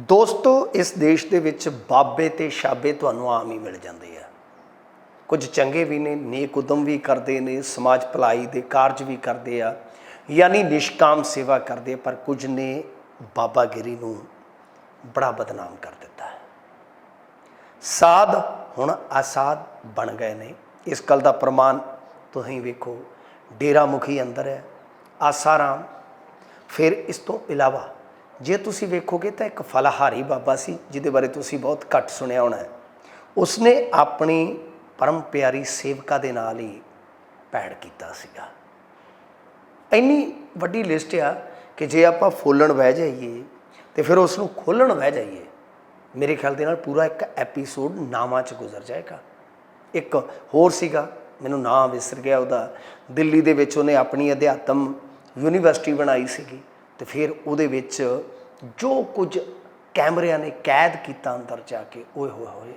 ਦੋਸਤੋ, ਇਸ ਦੇਸ਼ ਦੇ ਵਿੱਚ ਬਾਬੇ ਤੇ ਸ਼ਾਬੇ ਤੁਹਾਨੂੰ ਆਮ ਹੀ ਮਿਲ ਜਾਂਦੇ ਆ। ਕੁਝ ਚੰਗੇ ਵੀ ਨੇ, ਨੇਕ ਉਦਮ ਵੀ ਕਰਦੇ ਨੇ, ਸਮਾਜ ਭਲਾਈ ਦੇ ਕਾਰਜ ਵੀ ਕਰਦੇ ਆ, ਯਾਨੀ ਨਿਸ਼ਕਾਮ ਸੇਵਾ ਕਰਦੇ ਪਰ ਕੁਝ ਨੇ ਬਾਬਾਗਿਰੀ ਨੂੰ ਬੜਾ ਬਦਨਾਮ ਕਰ ਦਿੱਤਾ। ਸਾਧ ਹੁਣ ਆਸਾਦ ਬਣ ਗਏ ਨੇ। ਇਸ ਗੱਲ ਦਾ ਪ੍ਰਮਾਣ ਤੁਸੀਂ ਵੇਖੋ ਡੇਰਾ ਮੁਖੀ ਅੰਦਰ ਹੈ, ਆਸਾਰਾਮ, ਫਿਰ ਇਸ ਤੋਂ ਇਲਾਵਾ ਜੇ ਤੁਸੀਂ ਵੇਖੋਗੇ ਤਾਂ ਇੱਕ ਫਲਹਾਰੀ ਬਾਬਾ ਸੀ, ਜਿਹਦੇ ਬਾਰੇ ਤੁਸੀਂ ਬਹੁਤ ਘੱਟ ਸੁਣਿਆ ਹੋਣਾ ਉਸਨੇ ਆਪਣੀ ਪਰਮ ਪਿਆਰੀ ਸੇਵਕਾ ਦੇ ਨਾਲ ਹੀ ਭੈੜ ਕੀਤਾ ਸੀਗਾ। ਇੰਨੀ ਵੱਡੀ ਲਿਸਟ ਆ ਕਿ ਜੇ ਆਪਾਂ ਫੋਲਣ ਬਹਿ ਜਾਈਏ ਤੇ ਫਿਰ ਉਸ ਨੂੰ ਖੋਲਣ ਬਹਿ ਜਾਈਏ, ਮੇਰੇ ਖਿਆਲ ਦੇ ਨਾਲ ਪੂਰਾ ਇੱਕ ਐਪੀਸੋਡ ਨਾਵਾਂ ਚ ਗੁਜ਼ਰ ਜਾਏਗਾ। ਇੱਕ ਹੋਰ ਸੀਗਾ, ਮੈਨੂੰ ਨਾਮ ਵਿਸਰ ਗਿਆ ਉਹਦਾ। ਦਿੱਲੀ ਦੇ ਵਿੱਚ ਉਹਨੇ ਆਪਣੀ ਅਧਿਆਤਮ ਯੂਨੀਵਰਸਿਟੀ ਬਣਾਈ ਸੀਗੀ। ਤੇ ਫਿਰ ਉਹਦੇ ਵਿੱਚ ਜੋ ਕੁਝ ਕੈਮਰਿਆਂ ਨੇ ਕੈਦ ਕੀਤਾ ਅੰਦਰ ਜਾ ਕੇ, ਓਏ ਹੋਏ ਹੋਏ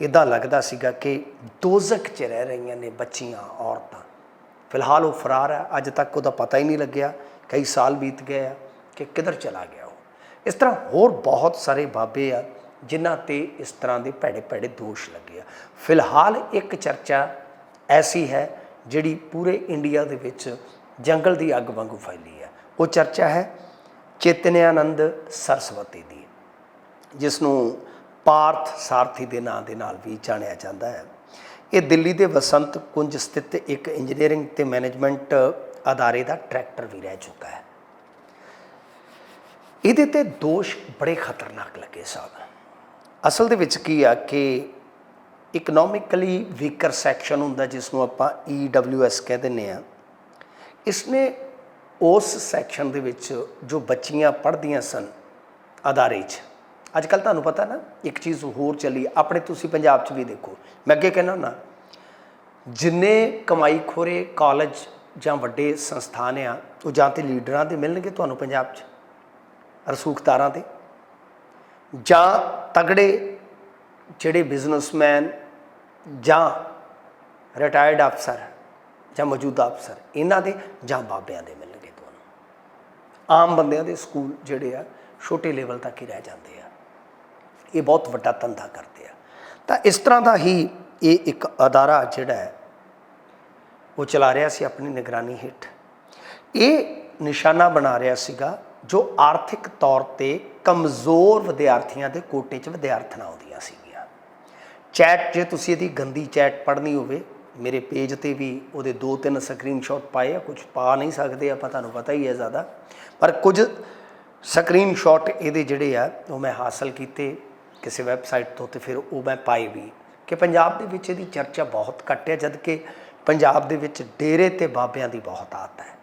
ਇਦਾਂ ਲੱਗਦਾ ਸੀਗਾ ਕਿ ਦੋਜ਼ਖ 'ਚ ਰਹਿ ਰਹੀਆਂ ਨੇ ਬੱਚੀਆਂ, ਔਰਤਾਂ। ਫਿਲਹਾਲ ਉਹ ਫਰਾਰ ਹੈ, ਅੱਜ ਤੱਕ ਉਹਦਾ ਪਤਾ ਹੀ ਨਹੀਂ ਲੱਗਿਆ, ਕਈ ਸਾਲ ਬੀਤ ਗਏ ਆ ਕਿ ਕਿੱਧਰ ਚਲਾ ਗਿਆ ਉਹ। ਇਸ ਤਰ੍ਹਾਂ ਹੋਰ ਬਹੁਤ ਸਾਰੇ ਬਾਬੇ ਆ, ਜਿਨ੍ਹਾਂ ਤੇ ਇਸ ਤਰ੍ਹਾਂ ਦੇ ਭੈੜੇ ਭੈੜੇ ਦੋਸ਼ ਲੱਗੇ ਆ। ਫਿਲਹਾਲ ਇੱਕ ਚਰਚਾ ਐਸੀ ਹੈ, ਜਿਹੜੀ ਪੂਰੇ ਇੰਡੀਆ ਦੇ ਵਿੱਚ ਜੰਗਲ ਦੀ ਅੱਗ ਵਾਂਗੂ ਫੈਲੀ ਹੈ। ਉਹ ਚਰਚਾ ਹੈ ਚੇਤਨਿਆਨੰਦ ਸਰਸਵਤੀ ਦੀ ਜਿਸ ਨੂੰ ਪਾਰਥ ਸਾਰਥੀ ਦੇ ਨਾਂ ਦੇ ਨਾਲ ਵੀ ਜਾਣਿਆ ਜਾਂਦਾ ਹੈ। ਇਹ ਦਿੱਲੀ ਦੇ ਵਸੰਤ ਕੁੰਜ ਸਥਿਤ ਇੱਕ ਇੰਜੀਨੀਅਰਿੰਗ ਤੇ ਮੈਨੇਜਮੈਂਟ ਅਦਾਰੇ ਦਾ ਟਰੈਕਟਰ ਵੀ ਰਹਿ ਚੁੱਕਾ ਹੈ। ਇਹਦੇ ਤੇ ਦੋਸ਼ ਬੜੇ ਖਤਰਨਾਕ ਲੱਗੇ ਸਾਹਿਬ ਅਸਲ ਦੇ ਵਿੱਚ ਕੀ ਆ ਕਿ ਇਕਨੋਮਿਕਲੀ ਵੀਕਰ ਸੈਕਸ਼ਨ ਹੁੰਦਾ ਜਿਸ ਨੂੰ ਆਪਾਂ EWS ਕਹਿ ਦਿੰਨੇ ਆ, ਇਸਨੇ ਉਸ ਸੈਕਸ਼ਨ ਦੇ ਵਿੱਚ ਜੋ ਬੱਚੀਆਂ ਪੜ੍ਹਦੀਆਂ ਸਨ ਅਦਾਰੇ 'ਚ। ਅੱਜ ਕੱਲ ਤੁਹਾਨੂੰ ਪਤਾ ਨਾ, ਇੱਕ ਚੀਜ਼ ਹੋਰ ਚੱਲੀ, ਆਪਣੇ ਤੁਸੀਂ ਪੰਜਾਬ 'ਚ ਵੀ ਦੇਖੋ। ਮੈਂ ਅੱਗੇ ਕਹਿਣਾ ਹੁੰਦਾ, ਜਿੰਨੇ ਕਮਾਈ ਖੋਰੇ ਕਾਲਜ ਜਾਂ ਵੱਡੇ ਸੰਸਥਾਨ ਆ, ਉਹ ਜਾਂ ਤੇ ਲੀਡਰਾਂ ਦੇ ਮਿਲਣਗੇ ਤੁਹਾਨੂੰ ਪੰਜਾਬ 'ਚ, ਰਸੂਖਦਾਰਾਂ ਦੇ। ਜਾਂ ਤਗੜੇ ਜਿਹੜੇ ਬਿਜ਼ਨਸਮੈਨ ਜਾਂ ਰਿਟਾਇਰਡ ਅਫਸਰ ਜਾਂ ਮੌਜੂਦਾ ਅਫਸਰ ਇਹਨਾਂ ਦੇ ਜਾਂ ਬਾਬਿਆਂ ਦੇ ਮਿਲਣਗੇ। ਆਮ ਬੰਦਿਆਂ ਦੇ ਸਕੂਲ ਜਿਹੜੇ ਆ, ਛੋਟੇ ਲੈਵਲ ਤੱਕ ਹੀ ਰਹਿ ਜਾਂਦੇ ਆ। ਇਹ ਬਹੁਤ ਵੱਡਾ ਧੰਦਾ ਕਰਦੇ ਆ। ਤਾਂ ਇਸ ਤਰ੍ਹਾਂ ਦਾ ਹੀ ਇਹ ਇੱਕ ਅਦਾਰਾ ਜਿਹੜਾ ਹੈ, ਉਹ ਚਲਾ ਰਿਹਾ ਸੀ ਆਪਣੀ ਨਿਗਰਾਨੀ ਹੇਠ। ਇਹ ਨਿਸ਼ਾਨਾ ਬਣਾ ਰਿਹਾ ਸੀਗਾ, ਜੋ ਆਰਥਿਕ ਤੌਰ ਤੇ ਕਮਜ਼ੋਰ ਵਿਦਿਆਰਥੀਆਂ ਦੇ ਕੋਟੇ 'ਚ ਵਿਦਿਆਰਥਣਾਂ ਆਉਂਦੀਆਂ ਸੀਗੀਆਂ। ਚੈਟ, ਜੇ ਤੁਸੀਂ ਇਹਦੀ ਗੰਦੀ ਚੈਟ ਪੜ੍ਹਨੀ ਹੋਵੇ ਮੇਰੇ ਪੇਜ ਤੇ ਵੀ ਉਹਦੇ ਦੋ ਤਿੰਨ ਸਕਰੀਨਸ਼ਾਟ ਪਾਏ ਆ ਕੁਝ ਪਾ ਨਹੀਂ ਸਕਦੇ, ਆਪਾਂ ਤੁਹਾਨੂੰ ਪਤਾ ਹੀ ਹੈ ਜ਼ਿਆਦਾ। ਪਰ ਕੁਝ ਸਕਰੀਨਸ਼ਾਟ ਇਹਦੇ ਜਿਹੜੇ ਆ, ਉਹ ਮੈਂ ਹਾਸਲ ਕੀਤੇ ਕਿਸੇ ਵੈਬਸਾਈਟ ਤੋਂ ਤੇ ਫਿਰ ਉਹ ਮੈਂ ਪਾਏ ਵੀ। ਕਿ ਪੰਜਾਬ ਦੇ ਵਿੱਚ ਇਹਦੀ ਚਰਚਾ ਬਹੁਤ ਘੱਟ ਹੈ ਜਦ ਕਿ ਪੰਜਾਬ ਦੇ ਵਿੱਚ ਡੇਰੇ ਤੇ ਬਾਬਿਆਂ ਦੀ ਬਹੁਤ ਆਦਤ ਹੈ।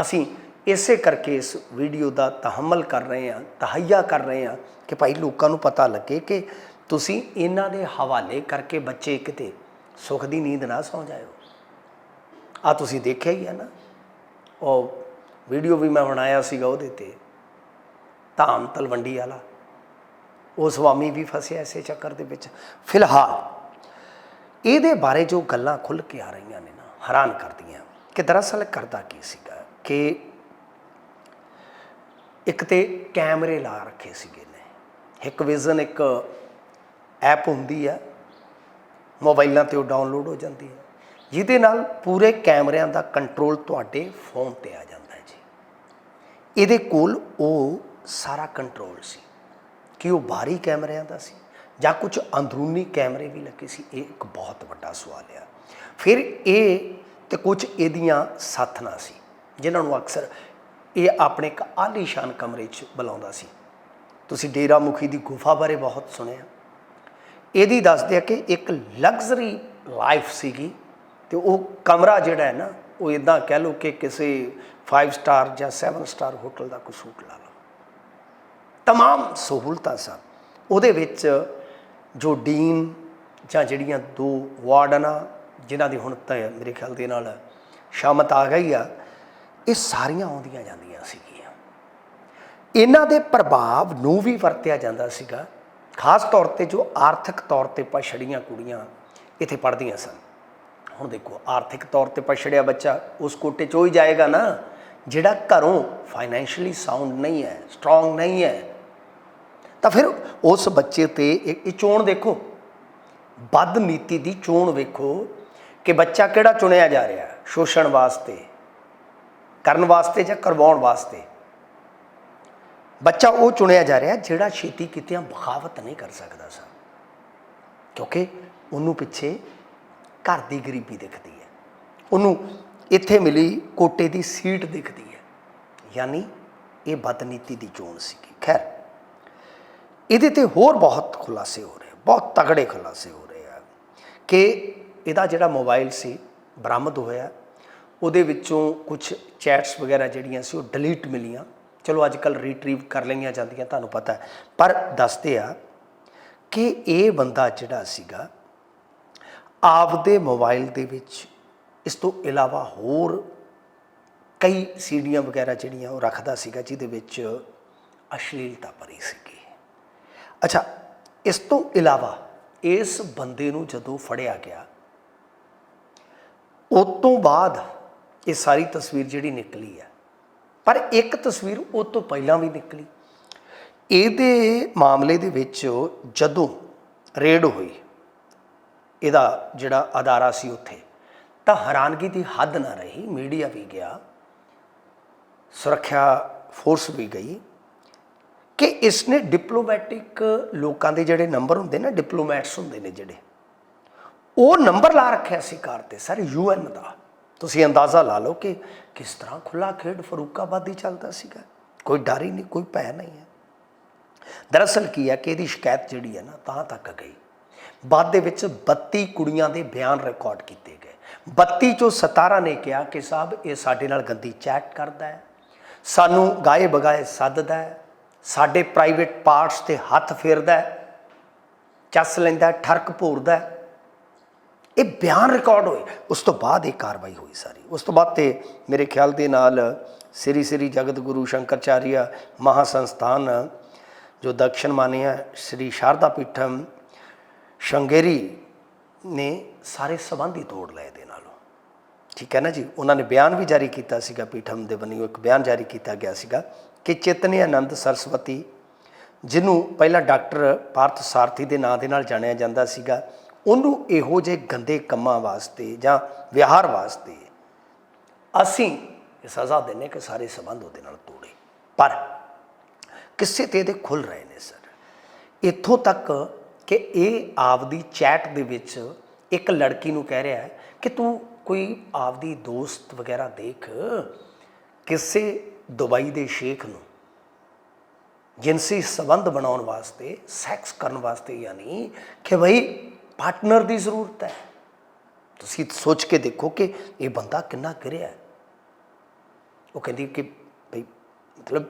ਅਸੀਂ ਇਸੇ ਕਰਕੇ ਇਸ ਵੀਡੀਓ ਦਾ ਤਹਮਲ ਕਰ ਰਹੇ ਹਾਂ, ਤਹਈਆ ਕਰ ਰਹੇ ਹਾਂ ਕਿ ਭਾਈ ਲੋਕਾਂ ਨੂੰ ਪਤਾ ਲੱਗੇ ਕਿ ਤੁਸੀਂ ਇਹਨਾਂ ਦੇ ਹਵਾਲੇ ਕਰਕੇ ਬੱਚੇ ਕਿਤੇ ਸੁੱਖ ਦੀ ਨੀਂਦ ਨਾ ਸੌਂ ਜਾਇਓ। ਆ ਤੁਸੀਂ ਦੇਖਿਆ ਹੀ ਹੈ ਨਾ। ਉਹ ਵੀਡੀਓ ਵੀ ਮੈਂ ਬਣਾਇਆ ਸੀਗਾ ਉਹਦੇ ਤੇ। ਧਾਮ ਤਲਵੰਡੀ ਵਾਲਾ। ਉਹ ਸਵਾਮੀ ਵੀ ਫਸਿਆ ਇਸੇ ਚੱਕਰ ਦੇ ਵਿੱਚ। ਫਿਲਹਾਲ ਇਹਦੇ ਬਾਰੇ ਜੋ ਗੱਲਾਂ ਖੁੱਲ ਕੇ ਆ ਰਹੀਆਂ ਨੇ ਨਾ, ਹੈਰਾਨ ਕਰਦੀਆਂ। ਕਿ ਦਰਅਸਲ ਕਰਦਾ ਕੀ ਸੀਗਾ ਕਿ ਇੱਕ ਤੇ ਕੈਮਰੇ ਲਾ ਰੱਖੇ ਸੀਗੇ ਨੇ। ਇੱਕ ਵਿਜ਼ਨ, ਇੱਕ ਐਪ ਹੁੰਦੀ ਆ। ਮੋਬਾਈਲਾਂ ਤੇ ਉਹ ਡਾਊਨਲੋਡ ਹੋ ਜਾਂਦੀ ਹੈ। ਜਿਹਦੇ ਨਾਲ ਪੂਰੇ ਕੈਮਰਿਆਂ ਦਾ ਕੰਟਰੋਲ ਤੁਹਾਡੇ ਫੋਨ ਤੇ ਆ ਜਾਂਦਾ ਹੈ ਜੀ। ਇਹਦੇ ਕੋਲ ਉਹ ਸਾਰਾ ਕੰਟਰੋਲ ਸੀ ਕਿ ਉਹ ਬਾਹਰੀ ਕੈਮਰਿਆਂ ਦਾ ਸੀ ਜਾਂ ਕੁਝ ਅੰਦਰੂਨੀ ਕੈਮਰੇ ਵੀ ਲੱਗੇ ਸੀ। ਇਹ ਇੱਕ ਬਹੁਤ ਵੱਡਾ ਸਵਾਲ ਆ। ਫਿਰ ਇਹ ਤੇ ਕੁਝ ਇਹਦੀਆਂ ਸਾਥਣਾ ਸੀ, ਜਿਨ੍ਹਾਂ ਨੂੰ ਅਕਸਰ ਇਹ ਆਪਣੇ ਇੱਕ ਆਲੀਸ਼ਾਨ ਕਮਰੇ 'ਚ ਬੁਲਾਉਂਦਾ ਸੀ। ਤੁਸੀਂ ਡੇਰਾ ਮੁਖੀ ਦੀ ਗੁਫਾ ਬਾਰੇ ਬਹੁਤ ਸੁਣਿਆ। ਇਹਦੀ ਦੱਸਦੇ ਆ ਕਿ ਇੱਕ ਲਗਜ਼ਰੀ ਲਾਈਫ ਸੀਗੀ ਤੇ ਉਹ ਕਮਰਾ ਜਿਹੜਾ ਹੈ ਨਾ ਉਹ ਇਦਾਂ ਕਹਿ ਲਓ ਕਿ ਕਿਸੇ 5 ਸਟਾਰ ਜਾਂ 7 ਸਟਾਰ ਹੋਟਲ ਦਾ ਕਸੂਟ ਲਾ ਲਓ तमाम ਸਹੂਲਤਾਂ ਸਨ ਉਹਦੇ ਵਿੱਚ ਜੋ ਡੀਨ ਜਾਂ ਜਿਹੜੀਆਂ ਦੋ ਵਾਰਡਨਾਂ ਜਿਨ੍ਹਾਂ ਦੀ ਹੁਣ ਤਾਂ ਮੇਰੇ ਖਿਆਲ ਦੇ ਨਾਲ ਸ਼ਾਮਤ ਆ ਗਈ ਆ ਇਹ ਸਾਰੀਆਂ ਆਉਂਦੀਆਂ ਜਾਂਦੀਆਂ ਸੀਗੀਆਂ ਇਹਨਾਂ ਦੇ ਪ੍ਰਭਾਵ ਨੂੰ ਵੀ ਵਰਤਿਆ ਜਾਂਦਾ ਸੀਗਾ ਖਾਸ ਤੌਰ ਤੇ ਜੋ ਆਰਥਿਕ ਤੌਰ ਤੇ ਪਛੜੀਆਂ ਕੁੜੀਆਂ ਇੱਥੇ ਪੜ੍ਹਦੀਆਂ ਸਨ। ਹੁਣ ਦੇਖੋ, ਆਰਥਿਕ ਤੌਰ ਤੇ ਪਛੜਿਆ ਬੱਚਾ ਉਸ ਕੋਟੇ 'ਚ ਉਹ ਹੀ ਜਾਏਗਾ ਨਾ, ਜਿਹੜਾ ਘਰੋਂ ਫਾਈਨੈਂਸ਼ੀਅਲੀ ਸਾਊਂਡ ਨਹੀਂ ਹੈ ਸਟਰੋਂਗ ਨਹੀਂ ਹੈ। ਤਾਂ ਫਿਰ ਉਸ ਬੱਚੇ ਤੇ ਇਹ ਇਹ ਚੋਣ ਦੇਖੋ। ਬਦ ਨੀਤੀ ਦੀ ਚੋਣ ਵੇਖੋ ਕਿ ਬੱਚਾ ਕਿਹੜਾ ਚੁਣਿਆ ਜਾ ਰਿਹਾ, ਸ਼ੋਸ਼ਣ ਵਾਸਤੇ, ਕਰਨ ਵਾਸਤੇ ਜਾਂ ਕਰਵਾਉਣ ਵਾਸਤੇ। ਬੱਚਾ ਉਹ ਚੁਣਿਆ ਜਾ ਰਿਹਾ ਜਿਹੜਾ ਛੇਤੀ ਕਿਤਿਆਂ ਬਖਾਵਤ ਨਹੀਂ ਕਰ ਸਕਦਾ ਸਾ ਕਿਉਂਕਿ ਉਹਨੂੰ ਪਿੱਛੇ ਘਰ ਦੀ ਗਰੀਬੀ ਦਿਖਦੀ ਹੈ। ਉਹਨੂੰ ਇੱਥੇ ਮਿਲੀ ਕੋਟੇ ਦੀ ਸੀਟ ਦਿਖਦੀ ਹੈ। ਯਾਨੀ ਇਹ ਬਦਨੀਤੀ ਦੀ ਚੋਣ ਸੀਗੀ। ਖੈਰ, ਇਹਦੇ ਤੇ ਹੋਰ ਬਹੁਤ ਖੁਲਾਸੇ ਹੋ ਰਹੇ, ਬਹੁਤ ਤਗੜੇ ਖੁਲਾਸੇ ਹੋ ਰਹੇ ਆ ਕਿ ਇਹਦਾ ਜਿਹੜਾ ਮੋਬਾਈਲ ਸੀ ਬਰਾਮਦ ਹੋਇਆ, ਉਹਦੇ ਵਿੱਚੋਂ ਕੁਝ ਚੈਟਸ ਵਗੈਰਾ ਜਿਹੜੀਆਂ ਸੀ ਉਹ ਡਿਲੀਟ ਮਿਲੀਆਂ। ਚਲੋ ਅੱਜ ਕੱਲ ਰੀਟਰੀਵ ਕਰ ਲਈਆਂ ਜਾਂਦੀਆਂ, ਤੁਹਾਨੂੰ ਪਤਾ ਹੈ। ਪਰ ਦੱਸਦੇ ਆ ਕਿ ਇਹ ਬੰਦਾ ਜਿਹੜਾ ਸੀਗਾ, ਆਪਦੇ ਮੋਬਾਈਲ ਦੇ ਵਿੱਚ ਇਸ ਤੋਂ ਇਲਾਵਾ ਹੋਰ ਕਈ ਸੀਡੀਆਂ ਵਗੈਰਾ ਜਿਹੜੀਆਂ ਉਹ ਰੱਖਦਾ ਸੀਗਾ, ਜਿਹਦੇ ਵਿੱਚ ਅਸ਼ਲੀਲਤਾ ਭਰੀ ਸੀਗੀ। ਅੱਛਾ, ਇਸ ਤੋਂ ਇਲਾਵਾ ਇਸ ਬੰਦੇ ਨੂੰ ਜਦੋਂ ਫੜਿਆ ਗਿਆ, ਉਸ ਤੋਂ ਬਾਅਦ ਇਹ ਸਾਰੀ ਤਸਵੀਰ ਜਿਹੜੀ ਨਿਕਲੀ ਹੈ ਪਰ ਇੱਕ ਤਸਵੀਰ ਉਹ ਤੋਂ ਪਹਿਲਾਂ ਵੀ ਨਿਕਲੀ। ਇਹਦੇ ਮਾਮਲੇ ਦੇ ਵਿੱਚ ਜਦੋਂ ਰੇਡ ਹੋਈ, ਇਹਦਾ ਜਿਹੜਾ ਅਦਾਰਾ ਸੀ ਉੱਥੇ, ਤਾਂ ਹੈਰਾਨਗੀ ਦੀ ਹੱਦ ਨਾ ਰਹੀ, ਮੀਡੀਆ ਵੀ ਗਿਆ, ਸੁਰੱਖਿਆ ਫੋਰਸ ਵੀ ਗਈ ਕਿ ਇਸਨੇ ਡਿਪਲੋਮੈਟਿਕ ਲੋਕਾਂ ਦੇ ਜਿਹੜੇ ਨੰਬਰ ਹੁੰਦੇ ਨੇ, ਡਿਪਲੋਮੈਟਸ ਹੁੰਦੇ ਨੇ ਜਿਹੜੇ, ਉਹ ਨੰਬਰ ਲਾ ਰੱਖਿਆ ਸੀ ਕਾਰ ਤੇ, ਸਰ, ਯੂਐਨ ਦਾ। ਤੁਸੀਂ ਅੰਦਾਜ਼ਾ ਲਾ ਲਓ ਕਿ ਕਿਸ ਤਰ੍ਹਾਂ ਖੁੱਲਾ ਖੇਡ ਫਰੂਕਾਬਾਦੀ ਚੱਲਦਾ ਸੀਗਾ। ਕੋਈ ਡਰ ਹੀ ਨਹੀਂ, ਕੋਈ ਭੈ ਨਹੀਂ ਹੈ। ਦਰਅਸਲ ਕੀ ਹੈ ਕਿ ਇਹਦੀ ਸ਼ਿਕਾਇਤ ਜਿਹੜੀ ਹੈ ਨਾ ਤਾਂ ਤੱਕ ਗਈ। ਬਾਅਦ ਦੇ ਵਿੱਚ 32 ਕੁੜੀਆਂ ਦੇ ਬਿਆਨ ਰਿਕਾਰਡ ਕੀਤੇ ਗਏ। 32 ਚੋਂ 17 ਨੇ ਕਿਹਾ ਕਿ ਸਾਹਿਬ, ਇਹ ਸਾਡੇ ਨਾਲ ਗੰਦੀ ਚੈਟ ਕਰਦਾ ਹੈ। ਸਾਨੂੰ ਗਾਏ ਬਗਾਏ ਸੱਦਦਾ ਹੈ। ਸਾਡੇ ਪ੍ਰਾਈਵੇਟ ਪਾਰਟਸ ਤੇ ਹੱਥ ਫੇਰਦਾ ਹੈ। ਚੱਸ ਲੈਂਦਾ ਠਰਕ ਭੋਰਦਾ ਹੈ। ਇਹ ਬਿਆਨ ਰਿਕਾਰਡ ਹੋਏ। ਉਸ ਤੋਂ ਬਾਅਦ ਇਹ ਕਾਰਵਾਈ ਹੋਈ ਸਾਰੀ। ਉਸ ਤੋਂ ਬਾਅਦ ਤੇ ਮੇਰੇ ਖਿਆਲ ਦੇ ਨਾਲ ਸ੍ਰੀ ਸ੍ਰੀ ਜਗਤ ਗੁਰੂ ਸ਼ੰਕਰਚਾਰੀਆ ਮਹਾ ਸੰਸਥਾਨ ਜੋ ਦਕਸ਼ਣ ਮਾਨਿਆ ਸ੍ਰੀ ਸ਼ਾਰਦਾ ਪੀਠਮ ਸ਼ੰਗੇਰੀ ਨੇ ਸਾਰੇ ਸੰਬੰਧ ਹੀ ਤੋੜ ਲਏ ਦੇ ਨਾਲੋਂ। ਠੀਕ ਹੈ ਨਾ ਜੀ? ਉਹਨਾਂ ਨੇ ਬਿਆਨ ਵੀ ਜਾਰੀ ਕੀਤਾ ਸੀਗਾ ਪੀਠਮ ਦੇ ਵੱਲੋਂ, ਇੱਕ ਬਿਆਨ ਜਾਰੀ ਕੀਤਾ ਗਿਆ ਸੀਗਾ ਕਿ ਚੇਤਨੀ ਆਨੰਦ ਸਰਸਵਤੀ, ਜਿਹਨੂੰ ਪਹਿਲਾਂ ਡਾਕਟਰ ਪਾਰਥ ਸਾਰਥੀ ਦੇ ਨਾਂ ਦੇ ਨਾਲ ਜਾਣਿਆ ਜਾਂਦਾ ਸੀਗਾ ਉਹਨੂੰ ਇਹੋ ਜਿਹੇ ਗੰਦੇ ਕੰਮਾਂ ਵਾਸਤੇ ਜਾਂ ਵਿਹਾਰ ਵਾਸਤੇ ਅਸੀਂ ਇਹ ਸਜ਼ਾ ਦਿੰਨੇ ਕਿ ਸਾਰੇ ਸੰਬੰਧ ਉਹਦੇ ਨਾਲ ਤੋੜੇ। ਪਰ ਕਿਸੇ ਤੇ ਇਹਦੇ ਖੁੱਲ ਰਹੇ ਨੇ ਸਰ। ਇੱਥੋਂ ਤੱਕ ਕਿ ਇਹ ਆਪਦੀ ਚੈਟ ਦੇ ਵਿੱਚ ਇੱਕ ਲੜਕੀ ਨੂੰ ਕਹਿ ਰਿਹਾ ਹੈ ਕਿ ਤੂੰ ਕੋਈ ਆਪਦੀ ਦੋਸਤ ਵਗੈਰਾ ਦੇਖ, ਕਿਸੇ ਦੁਬਈ ਦੇ ਸ਼ੇਖ ਨੂੰ, ਜਿਨਸੀ ਸੰਬੰਧ ਬਣਾਉਣ ਵਾਸਤੇ ਸੈਕਸ ਕਰਨ ਵਾਸਤੇ ਯਾਨੀ ਕਿ ਭਈ ਪਾਰਟਨਰ ਦੀ ਜ਼ਰੂਰਤ ਹੈ। ਤੁਸੀਂ ਸੋਚ ਕੇ ਦੇਖੋ ਕਿ ਇਹ ਬੰਦਾ ਕਿੰਨਾ ਕਰਿਆ ਉਹ ਕਹਿੰਦੀ ਕਿ ਭਈ ਮਤਲਬ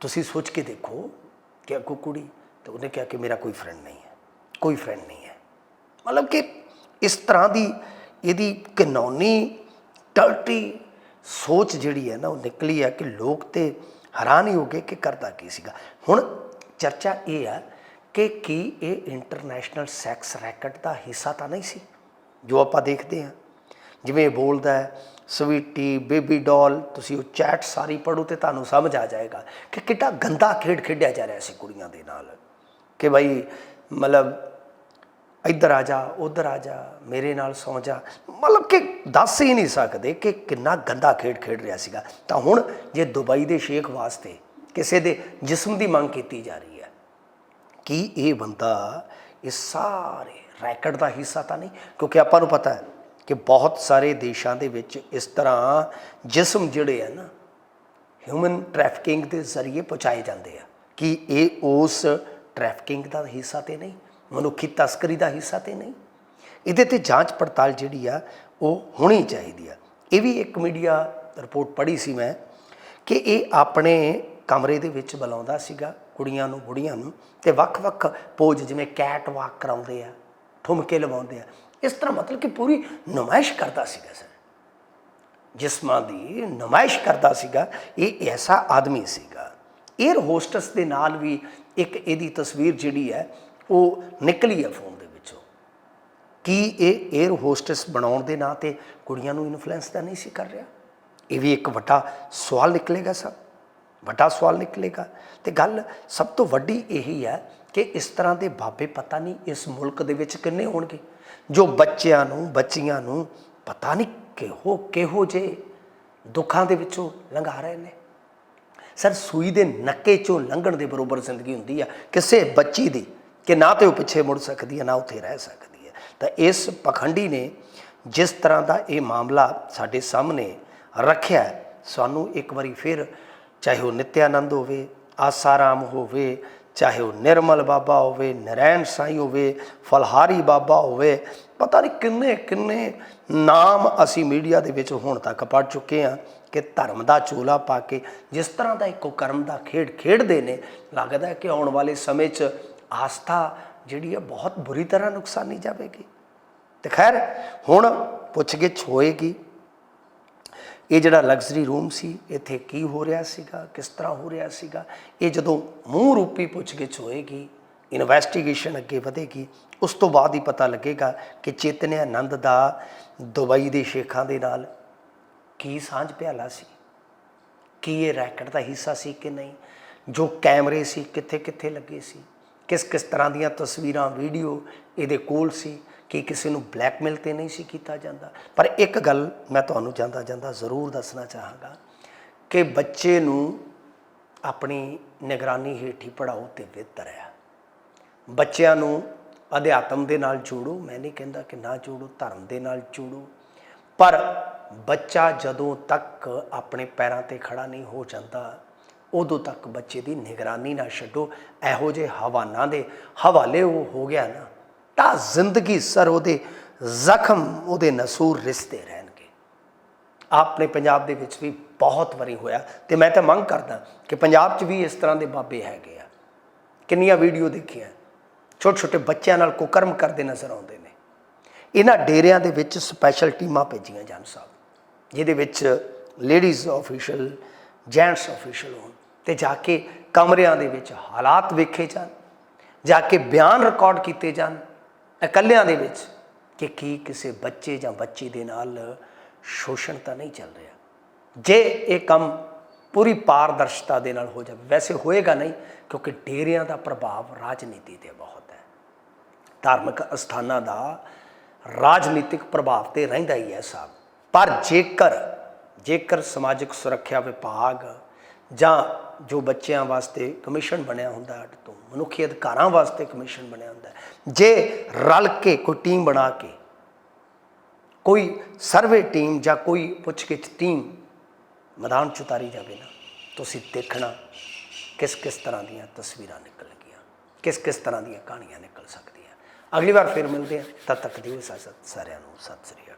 ਤੁਸੀਂ ਸੋਚ ਕੇ ਦੇਖੋ ਕਿ ਅੱਗੋਂ ਕੁੜੀ, ਤੇ ਉਹਨੇ ਕਿਹਾ ਕਿ ਮੇਰਾ ਕੋਈ ਫਰੈਂਡ ਨਹੀਂ ਹੈ। ਕੋਈ ਫਰੈਂਡ ਨਹੀਂ ਹੈ। ਮਤਲਬ ਕਿ ਇਸ ਤਰ੍ਹਾਂ ਦੀ ਇਹਦੀ ਕਾਨੂੰਨੀ ਟਲਟੀ ਸੋਚ ਜਿਹੜੀ ਹੈ ਨਾ, ਉਹ ਨਿਕਲੀ ਹੈ ਕਿ ਲੋਕ ਤੇ ਹੈਰਾਨ ਹੀ ਹੋ ਗਏ ਕਿ ਕਰਦਾ ਕੀ ਸੀਗਾ। ਹੁਣ ਚਰਚਾ ਇਹ ਹੈ ਕਿ ਕੀ ਇਹ ਇੰਟਰਨੈਸ਼ਨਲ ਸੈਕਸ ਰੈਕਟ ਦਾ ਹਿੱਸਾ ਤਾਂ ਨਹੀਂ ਸੀ, ਜੋ ਆਪਾਂ ਦੇਖਦੇ ਹਾਂ। ਜਿਵੇਂ ਬੋਲਦਾ ਹੈ ਸਵੀਟੀ ਬੇਬੀ ਡਾਲ ਤੁਸੀਂ ਉਹ ਚੈਟ ਸਾਰੀ ਪੜੋ ਤੇ ਤੁਹਾਨੂੰ ਸਮਝ ਆ ਜਾਏਗਾ ਕਿ ਕਿੱਡਾ ਗੰਦਾ ਖੇਡ ਖੇਡਿਆ ਜਾ ਰਿਹਾ ਸੀ ਕੁੜੀਆਂ ਦੇ ਨਾਲ। ਕਿ ਭਾਈ ਮਤਲਬ ਇੱਧਰ ਆ ਜਾ, ਉੱਧਰ ਆ ਜਾ, ਮੇਰੇ ਨਾਲ ਸੌ ਜਾ। ਮਤਲਬ ਕਿ ਦੱਸ ਹੀ ਨਹੀਂ ਸਕਦੇ ਕਿ ਕਿੰਨਾ ਗੰਦਾ ਖੇਡ ਖੇਡ ਰਿਹਾ ਸੀਗਾ। ਤਾਂ ਹੁਣ ਜੇ ਦੁਬਈ ਦੇ ਸ਼ੇਖ ਵਾਸਤੇ ਕਿਸੇ ਦੇ ਜਿਸਮ ਦੀ ਮੰਗ ਕੀਤੀ ਜਾ ਰਹੀ ਕੀ ਇਹ ਬੰਦਾ ਇਹ ਸਾਰੇ ਰੈਕਟ ਦਾ ਹਿੱਸਾ ਤਾਂ ਨਹੀਂ? ਕਿਉਂਕਿ ਆਪਾਂ ਨੂੰ ਪਤਾ ਹੈ ਕਿ ਬਹੁਤ ਸਾਰੇ ਦੇਸ਼ਾਂ ਦੇ ਵਿੱਚ ਇਸ ਤਰ੍ਹਾਂ ਜਿਸਮ ਜਿਹੜੇ ਆ ਨਾ ਹਿਊਮਨ ਟ੍ਰੈਫਿਕਿੰਗ ਦੇ ਜ਼ਰੀਏ ਪਹੁੰਚਾਏ ਜਾਂਦੇ ਆ। ਕਿ ਇਹ ਉਸ ਟ੍ਰੈਫਿਕਿੰਗ ਦਾ ਹਿੱਸਾ ਤੇ ਨਹੀਂ? ਮਨੁੱਖੀ ਤਸਕਰੀ ਦਾ ਹਿੱਸਾ ਤੇ ਨਹੀਂ? ਇਹਦੇ ਤੇ ਜਾਂਚ ਪੜਤਾਲ ਜਿਹੜੀ ਆ, ਉਹ ਹੋਣੀ ਚਾਹੀਦੀ ਆ। ਇਹ ਵੀ ਇੱਕ ਮੀਡੀਆ ਰਿਪੋਰਟ ਪੜ੍ਹੀ ਸੀ ਮੈਂ ਕਿ ਇਹ ਆਪਣੇ ਕਮਰੇ ਦੇ ਵਿੱਚ ਬੁਲਾਉਂਦਾ ਸੀਗਾ। ਕੁੜੀਆਂ ਨੂੰ, ਬੁੜੀਆਂ ਨੂੰ ਤੇ ਵੱਖ-ਵੱਖ ਪੋਜ ਜਿਵੇਂ ਕੈਟ ਵਾਕ ਕਰਾਉਂਦੇ ਆ, ਠੁਮਕੇ ਲਵਾਉਂਦੇ ਆ। ਇਸ ਤਰ੍ਹਾਂ ਮਤਲਬ ਕਿ ਪੂਰੀ ਨੁਮਾਇਸ਼ ਕਰਦਾ ਸੀਗਾ ਸਰ। ਜਿਸਮਾਂ ਦੀ ਨੁਮਾਇਸ਼ ਕਰਦਾ ਸੀਗਾ, ਇਹ ਐਸਾ ਆਦਮੀ ਸੀਗਾ। 에ਅਰ ਹੋਸਟਸ ਦੇ ਨਾਲ ਵੀ ਇੱਕ ਇਹਦੀ ਤਸਵੀਰ ਜਿਹੜੀ ਹੈ, ਉਹ ਨਿਕਲੀ ਹੈ ਫੋਨ ਦੇ ਵਿੱਚੋਂ। ਕੀ ਇਹ 에ਅਰ ਹੋਸਟਸ ਬਣਾਉਣ ਦੇ ਨਾਂ ਤੇ ਕੁੜੀਆਂ ਨੂੰ ਇਨਫਲੂਐਂਸ ਤਾਂ ਨਹੀਂ ਸੀ ਕਰ ਰਿਹਾ? ਇਹ ਵੀ ਇੱਕ ਵੱਡਾ ਸਵਾਲ ਨਿਕਲੇਗਾ ਸਰ। ਵੱਡਾ ਸਵਾਲ ਨਿਕਲੇਗਾ। ਤੇ ਗੱਲ ਸਭ ਤੋਂ ਵੱਡੀ ਇਹੀ ਹੈ ਕਿ ਇਸ ਤਰ੍ਹਾਂ ਦੇ ਬਾਬੇ ਪਤਾ ਨਹੀਂ ਇਸ ਮੁਲਕ ਦੇ ਵਿੱਚ ਕਿੰਨੇ ਹੋਣਗੇ। ਜੋ ਬੱਚਿਆਂ ਨੂੰ, ਬੱਚੀਆਂ ਨੂੰ ਪਤਾ ਨਹੀਂ ਕਿਹੋ ਕਿਹੋ ਜੇ ਦੁੱਖਾਂ ਦੇ ਵਿੱਚੋਂ ਲੰਘਾ ਰਹੇ ਨੇ। ਸਰ, ਸੂਈ ਦੇ ਨੱਕੇ ਚੋਂ ਲੰਘਣ ਦੇ ਬਰੋਬਰ ਜ਼ਿੰਦਗੀ ਹੁੰਦੀ ਆ। ਕਿਸੇ ਬੱਚੀ ਦੀ ਕਿ ਨਾ ਤੇ ਉਹ ਪਿੱਛੇ ਮੁੜ ਸਕਦੀ ਹੈ, ਨਾ ਉੱਥੇ ਰਹਿ ਸਕਦੀ ਹੈ। ਤਾਂ ਇਸ ਪਖੰਡੀ ਨੇ ਜਿਸ ਤਰ੍ਹਾਂ ਦਾ ਇਹ ਮਾਮਲਾ ਸਾਡੇ ਸਾਹਮਣੇ ਰੱਖਿਆ ਸਾਨੂੰ ਇੱਕ ਵਾਰੀ ਫਿਰ ਚਾਹੇ ਉਹ ਨਿਤਿਆਨੰਦ ਹੋਵੇ, ਆਸਾਰਾਮ ਹੋਵੇ, ਚਾਹੇ ਉਹ ਨਿਰਮਲ ਬਾਬਾ ਹੋਵੇ, ਨਰੈਣ ਸਾਈ ਹੋਵੇ, ਫਲਹਾਰੀ ਬਾਬਾ ਹੋਵੇ, ਪਤਾ ਨਹੀਂ ਕਿੰਨੇ ਕਿੰਨੇ ਨਾਮ ਅਸੀਂ ਮੀਡੀਆ ਦੇ ਵਿੱਚ ਹੁਣ ਤੱਕ ਪੜ ਚੁੱਕੇ ਹਾਂ ਕਿ ਧਰਮ ਦਾ ਚੋਲਾ ਪਾ ਕੇ ਜਿਸ ਤਰ੍ਹਾਂ ਦਾ ਇੱਕੋ ਕਰਮ ਦਾ ਖੇਡ ਖੇਡਦੇ ਨੇ, ਲੱਗਦਾ ਕਿ ਆਉਣ ਵਾਲੇ ਸਮੇਂ 'ਚ ਆਸਥਾ ਜਿਹੜੀ ਹੈ ਬਹੁਤ ਬੁਰੀ ਤਰ੍ਹਾਂ ਨੁਕਸਾਨੀ ਜਾਵੇਗੀ। ਤੇ ਖੈਰ, ਹੁਣ ਪੁੱਛਗਿੱਛ ਹੋਏਗੀ। ਇਹ ਜਿਹੜਾ ਲਗਜ਼ਰੀ ਰੂਮ ਸੀ, ਇੱਥੇ ਕੀ ਹੋ ਰਿਹਾ ਸੀਗਾ, ਕਿਸ ਤਰ੍ਹਾਂ ਹੋ ਰਿਹਾ ਸੀਗਾ, ਇਹ ਜਦੋਂ ਮੂੰਹ ਰੂਪੀ ਪੁੱਛਗਿੱਛ ਹੋਏਗੀ ਇਨਵੈਸਟੀਗੇਸ਼ਨ ਅੱਗੇ ਵਧੇਗੀ, ਉਸ ਤੋਂ ਬਾਅਦ ਹੀ ਪਤਾ ਲੱਗੇਗਾ ਕਿ ਚੇਤਨ ਆਨੰਦ ਦਾ ਦੁਬਈ ਦੇ ਸ਼ੇਖਾਂ ਦੇ ਨਾਲ ਕੀ ਸਾਂਝ ਪਿਆਲਾ ਸੀ, ਕੀ ਇਹ ਰੈਕਟ ਦਾ ਹਿੱਸਾ ਸੀ ਕਿ ਨਹੀਂ, ਜੋ ਕੈਮਰੇ ਸੀ ਕਿੱਥੇ ਕਿੱਥੇ ਲੱਗੇ ਸੀ ਕਿਸ ਕਿਸ ਤਰ੍ਹਾਂ ਦੀਆਂ ਤਸਵੀਰਾਂ ਵੀਡੀਓ ਇਹਦੇ ਕੋਲ ਸੀ ਕਿ ਕਿਸੇ ਨੂੰ ਬਲੈਕਮੇਲ ਤੇ ਨਹੀਂ ਸੀ ਕੀਤਾ ਜਾਂਦਾ। ਪਰ ਇੱਕ ਗੱਲ ਮੈਂ ਤੁਹਾਨੂੰ ਜਾਂਦਾ ਜਾਂਦਾ ਜ਼ਰੂਰ ਦੱਸਣਾ ਚਾਹਾਂਗਾ ਕਿ ਬੱਚੇ ਨੂੰ ਆਪਣੀ ਨਿਗਰਾਨੀ ਹੇਠ ਹੀ ਪੜਾਓ ਤੇ ਬਿਹਤਰ ਹੈ ਬੱਚਿਆਂ ਨੂੰ ਅਧਿਆਤਮ ਦੇ ਨਾਲ ਜੋੜੋ, ਮੈਂ ਨਹੀਂ ਕਹਿੰਦਾ ਕਿ ਨਾ ਜੋੜੋ, ਧਰਮ ਦੇ ਨਾਲ ਜੋੜੋ। ਪਰ ਬੱਚਾ ਜਦੋਂ ਤੱਕ ਆਪਣੇ ਪੈਰਾਂ ਤੇ ਖੜਾ ਨਹੀਂ ਹੋ ਜਾਂਦਾ, ਉਦੋਂ ਤੱਕ ਬੱਚੇ ਦੀ ਨਿਗਰਾਨੀ ਨਾ ਛੱਡੋ। ਇਹੋ ਜਿਹੇ ਹਵਾਨਾ ਦੇ ਹਵਾਲੇ ਉਹ ਹੋ ਗਿਆ ਨਾ। ਤਾਂ ਜ਼ਿੰਦਗੀ ਸਰ ਉਹਦੇ ਜ਼ਖਮ ਉਹਦੇ ਨਸੂਰ ਰਿਸਤੇ ਰਹਿਣਗੇ। ਆਪਣੇ ਪੰਜਾਬ ਦੇ ਵਿੱਚ ਵੀ ਬਹੁਤ ਵਾਰੀ ਹੋਇਆ ਤੇ ਮੈਂ ਤਾਂ ਮੰਗ ਕਰਦਾ ਕਿ ਪੰਜਾਬ 'ਚ ਵੀ ਇਸ ਤਰ੍ਹਾਂ ਦੇ ਬਾਬੇ ਹੈਗੇ ਆ। ਕਿੰਨੀਆਂ ਵੀਡੀਓ ਦੇਖੀਆਂ ਛੋਟੇ ਛੋਟੇ ਬੱਚਿਆਂ ਨਾਲ ਕੁਕਰਮ ਕਰਦੇ ਨਜ਼ਰ ਆਉਂਦੇ ਨੇ। ਇਹਨਾਂ ਡੇਰਿਆਂ ਦੇ ਵਿੱਚ ਸਪੈਸ਼ਲ ਟੀਮਾਂ ਭੇਜੀਆਂ ਜਾਣ ਸਾਹਿਬ, ਜਿਹਦੇ ਵਿੱਚ ਲੇਡੀਜ਼ ਆਫੀਸ਼ੀਅਲ ਜੈਂਟਸ ਆਫੀਸ਼ੀਅਲ ਹੋਣ ਤੇ ਜਾ ਕੇ ਕਮਰਿਆਂ ਦੇ ਵਿੱਚ ਹਾਲਾਤ ਵੇਖੇ ਜਾਣ, ਜਾ ਕੇ ਬਿਆਨ ਰਿਕਾਰਡ ਕੀਤੇ ਜਾਣ। ਇਕੱਲਿਆਂ ਦੇ ਵਿੱਚ ਕਿ ਕੀ ਕਿਸੇ ਬੱਚੇ ਜਾਂ ਬੱਚੀ ਦੇ ਨਾਲ ਸ਼ੋਸ਼ਣ ਤਾਂ ਨਹੀਂ ਚੱਲ ਰਿਹਾ। ਜੇ ਇਹ ਕੰਮ ਪੂਰੀ ਪਾਰਦਰਸ਼ਤਾ ਦੇ ਨਾਲ ਹੋ ਜਾਵੇ, ਵੈਸੇ ਹੋਏਗਾ ਨਹੀਂ, ਕਿਉਂਕਿ ਡੇਰਿਆਂ ਦਾ ਪ੍ਰਭਾਵ ਰਾਜਨੀਤੀ ਤੇ ਬਹੁਤ ਹੈ। ਧਾਰਮਿਕ ਅਸਥਾਨਾਂ ਦਾ ਰਾਜਨੀਤਿਕ ਪ੍ਰਭਾਵ ਤੇ ਰਹਿੰਦਾ ਹੀ ਹੈ ਸਾਹਿਬ ਪਰ ਜੇਕਰ ਜੇਕਰ ਸਮਾਜਿਕ ਸੁਰੱਖਿਆ ਵਿਭਾਗ ਜਾਂ ਜੋ ਬੱਚਿਆਂ ਵਾਸਤੇ ਕਮਿਸ਼ਨ ਬਣਿਆ ਹੁੰਦਾ ਤੋਂ ਮਨੁੱਖੀ ਅਧਿਕਾਰਾਂ ਵਾਸਤੇ ਕਮਿਸ਼ਨ ਬਣਿਆ ਹੁੰਦਾ ਜੇ ਰਲ ਕੇ ਕੋਈ ਟੀਮ ਬਣਾ ਕੇ, ਕੋਈ ਸਰਵੇ ਟੀਮ ਜਾਂ ਕੋਈ ਪੁੱਛਗਿੱਛ ਟੀਮ ਮੈਦਾਨ 'ਚ ਉਤਾਰੀ ਜਾਵੇ ਨਾ ਤੁਸੀਂ ਦੇਖਣਾ ਕਿਸ ਕਿਸ ਤਰ੍ਹਾਂ ਦੀਆਂ ਤਸਵੀਰਾਂ ਨਿਕਲਣਗੀਆਂ ਕਿਸ ਕਿਸ ਤਰ੍ਹਾਂ ਦੀਆਂ ਕਹਾਣੀਆਂ ਨਿਕਲ ਸਕਦੀਆਂ। ਅਗਲੀ ਵਾਰ ਫਿਰ ਮਿਲਦੇ ਹਾਂ। ਤਦ ਤੱਕ ਦੀ ਇਜਾਜ਼ਤ ਸਾਰਿਆਂ ਨੂੰ ਸਤਿ ਸ੍ਰੀ ਅਕਾਲ।